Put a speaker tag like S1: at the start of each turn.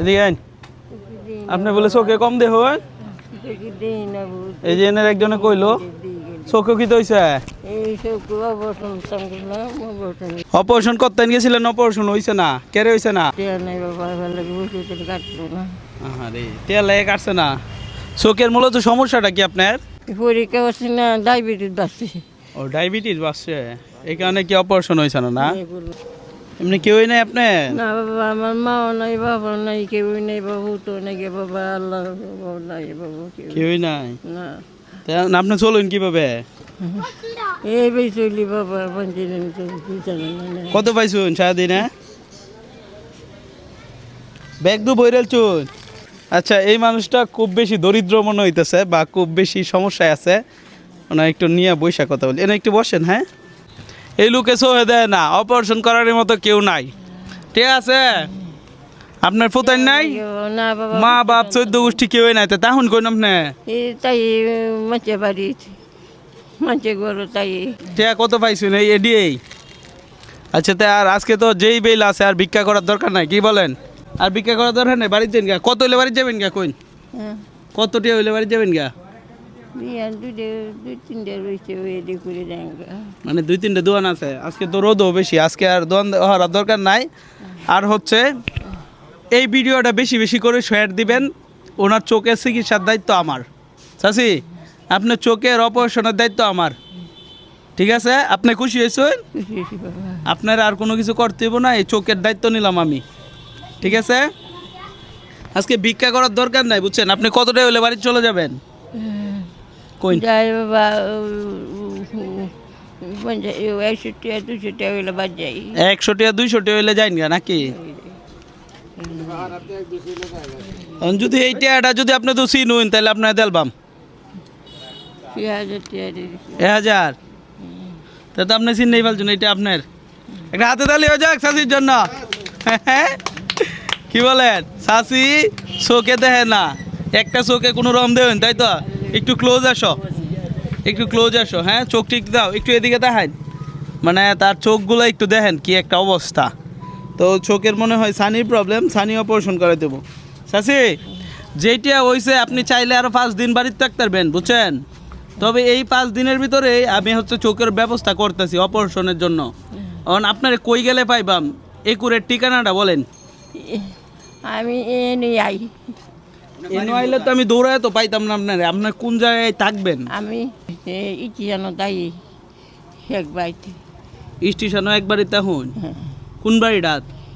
S1: এদিকে আইন। আপনি বলে চোখে কম দেহ এই যে এনের একজনে কইলো চোখে কি তৈছে অপারেশন করতেন গেছিলেন অপারেশন হইছে না কেরে হইছে না? আরে তেল লাগে কাটছে না। চোখের মূলত সমস্যাটা কি আপনার?
S2: পরীক্ষা হচ্ছে না ডায়াবেটিস বাড়ছে।
S1: ও ডায়াবেটিস এই কারণে কি অপারেশন হয়েছে না? না এমনি কেউই নাই আপনার
S2: না বাবা আমার মাও নাই বাবা নাই কেউ নাই বাবু তো নাই কে বাবা আল্লাহ বাবা নাই বাবু কেউ
S1: কেউই নাই?
S2: না।
S1: আপনি চলুন কীভাবে?
S2: এই বেশ চলি বাবা পঞ্চায়েত
S1: কত পাইছুন সারাদিনে ব্যাগ দু বইরেল চুন। আচ্ছা এই মানুষটা খুব বেশি দরিদ্র মনে হইতেছে বা খুব বেশি সমস্যায় আছে। ওনার একটু নিয়ে বৈশা কথা বলি। এনে একটু বসেন হ্যাঁ? এই লোকে সহে দেয় না অপারেশন করার মতো কেউ নাই। ঠিক আছে? আপনার ফুতাই নাই? মা বাপ চোদ্দ গোষ্ঠী কেউই নাই তা তখন কইন আপনি?
S2: তাই মাছে বাড়ি মাছে গরু তাই।
S1: টিয়া কত পাইছুন এই এডিএই আচ্ছা তা আর আজকে তো যেই বেল আছে আর ভিক্ষা করার দরকার নাই কি বলেন? আর ভিক্ষা করার দরকার নেই? বাড়িতে গা কত হইলে বাড়ি যাবেন গা কইন?
S2: হ্যাঁ।
S1: কত টিয়া হইলে বাড়ি যাবেন গা মানে দুই তিনটে দোয়ান আছে। আজকে তো রোদও বেশি আজকে আর দোয়ান হওয়ার দরকার নাই। আর হচ্ছে এই ভিডিওটা বেশি বেশি করে শেয়ার দিবেন। ওনার চোখের চিকিৎসার দায়িত্ব আমার। চাষি আপনার চোখের অপারেশনের দায়িত্ব আমার। ঠিক আছে? আপনি খুশি হয়েছেন? আপনার আর কোনো কিছু করতে হইব না এই চোখের দায়িত্ব নিলাম আমি। ঠিক আছে? আজকে ভিক্ষা করার দরকার নাই বুঝছেন? আপনি কতটা হলে বাড়ি চলে যাবেন? কই
S2: যাই বাবা একশো টাকা দুশো টাকা হইলে বাদ যাই
S1: একশো টাকা দুইশো টাকা হইলে যাইন গা নাকি যদি এই টাকাটা যদি আপনি তো চিনুন তাহলে আপনার দেলবাম
S2: দুই হাজার
S1: তা তো আপনি চিন নেই ফেলছেন এটা আপনার একটা হাতে তালি হয়ে যাক শাশির জন্য কি বলেন শাশি চোখে দেখে না একটা চোখে কোনো রম দেবেন তাই তো একটু ক্লোজ আসো। একটু ক্লোজ আসো। হ্যাঁ চোখ ঠিক দাও। একটু এদিকে দেখান। মানে তার চোখগুলো একটু দেখেন কি একটা অবস্থা। তো চোখের মনে হয় সানির প্রবলেম সানি অপারেশন করে দেবো। শাশি যেটা হয়েছে আপনি চাইলে আরও পাঁচ দিন বাড়িতে থাকতে পারবেন, বুঝছেন? তবে এই পাঁচ দিনের ভিতরে আমি হচ্ছে চোখের ব্যবস্থা করতেছি অপারেশনের জন্য। এখন আপনার কই গেলে পাইবাম? একুরের ঠিকানাটা বলেন।
S2: আমি আই
S1: এনে আইলে তো আমি দৌড়ায় তো পাইতাম না আপনার। আপনার কোন জায়গায় থাকবেন?
S2: আমি ইটিয়ানো তাই এক বাড়িতে।
S1: স্টেশনও একবারই তখন কোন বাড়িটা?